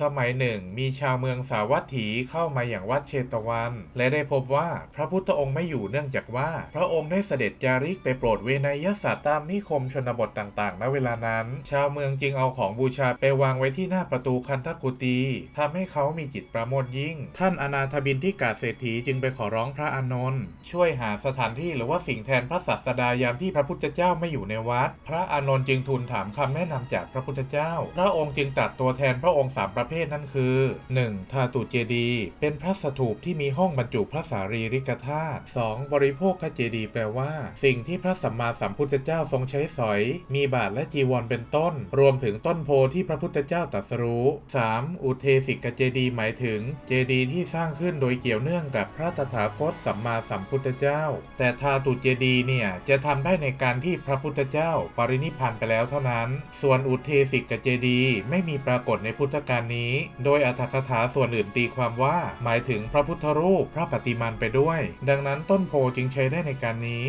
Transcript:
สมัยหนึ่ง มีชาวเมืองสาวัตถีเข้ามาอย่างวัดเชตวัน และได้พบว่าพระพุทธองค์ไม่อยู่เนื่องจากว่า พระองค์ได้เสด็จจาริกไปโปรดเวนยสตว์ตามนิคมชนบทต่างๆ ณเวลานั้น ชาวเมืองจึงเอาของบูชาไปวางไว้ที่หน้าประตูคันธกุตีทำให้เขามีจิตประโมทยิ่ง ท่านอนาถบินที่กาเศรษฐีจึงไปขอร้องพระอานนท์ช่วยหาสถานที่หรือว่าสิ่งแทนพระสัสดายามที่พระพุทธเจ้าไม่อยู่ในวัด พระอานนท์จึงทูลถามคำแนะนำจากพระพุทธเจ้า พระองค์จึงตรัสตัวแทนพระองค์สามประเภทนั่นคือ 1. ธาตุเจดีเป็นพระสถูปที่มีห้องบรรจุพระสารีริกธาตุ 2. บริโภคเจดีแปลว่า สิ่งที่พระสัมมาสัมพุทธเจ้าทรงใช้สอย มีบาทและจีวรเป็นต้น รวมถึงต้นโพที่พระพุทธเจ้าตรัสรู้ 3. อุเทสิกเจดีหมายถึง เจดีที่สร้างขึ้นโดยเกี่ยวเนื่องกับพระตถาคตสัมมาสัมพุทธเจ้า แต่ธาตุเจดีเนี่ยจะทำได้ในการที่พระพุทธเจ้าปรินิพพานไปแล้วเท่านั้น ส่วนอุเทสิกเจดีไม่มีปรากฏในพุทธการนี้ โดยอัตถกถาส่วนอื่นตีความว่า หมายถึงพระพุทธรูปพระปฏิมานไปด้วย ดังนั้นต้นโพจึงใช้ได้ในการนี้